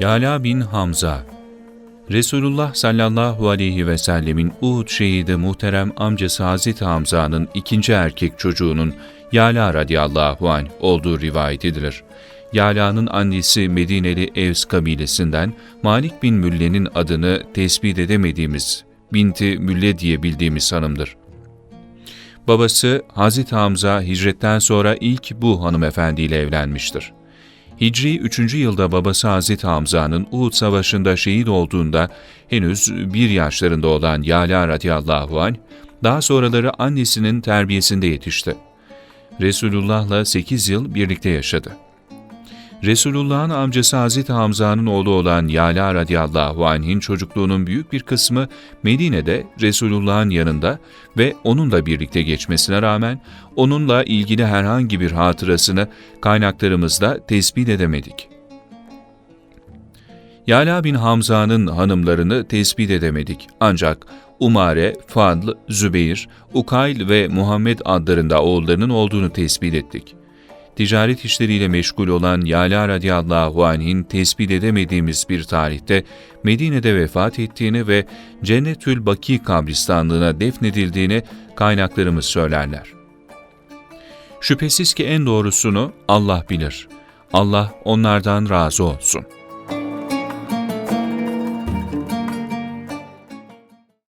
Yala bin Hamza Resulullah sallallahu aleyhi ve sellemin Uhud şehidi muhterem amcası Hazreti Hamza'nın ikinci erkek çocuğunun Yala radıyallahu anh olduğu rivayet edilir. Yala'nın annesi Medineli Evs kabilesinden Malik bin Mülle'nin adını tespit edemediğimiz Binti Mülle diye bildiğimiz hanımdır. Babası Hazreti Hamza hicretten sonra ilk bu hanımefendiyle evlenmiştir. Hicri 3. yılda babası Hazreti Hamza'nın Uhud Savaşı'nda şehit olduğunda henüz bir yaşlarında olan Yala radıyallahu anh, daha sonraları annesinin terbiyesinde yetişti. Resulullah'la 8 yıl birlikte yaşadı. Resulullah'ın amcası Hazreti Hamza'nın oğlu olan Yala radıyallahu anh'in çocukluğunun büyük bir kısmı Medine'de Resulullah'ın yanında ve onunla birlikte geçmesine rağmen onunla ilgili herhangi bir hatırasını kaynaklarımızda tespit edemedik. Yala bin Hamza'nın hanımlarını tespit edemedik ancak Umare, Fadl, Zübeyir, Ukayl ve Muhammed adlarında oğullarının olduğunu tespit ettik ticaret işleriyle meşgul olan Yala radıyallahu anh'in tespit edemediğimiz bir tarihte Medine'de vefat ettiğini ve Cennetül Baki kabristanlığına defnedildiğini kaynaklarımız söylerler. Şüphesiz ki en doğrusunu Allah bilir. Allah onlardan razı olsun.''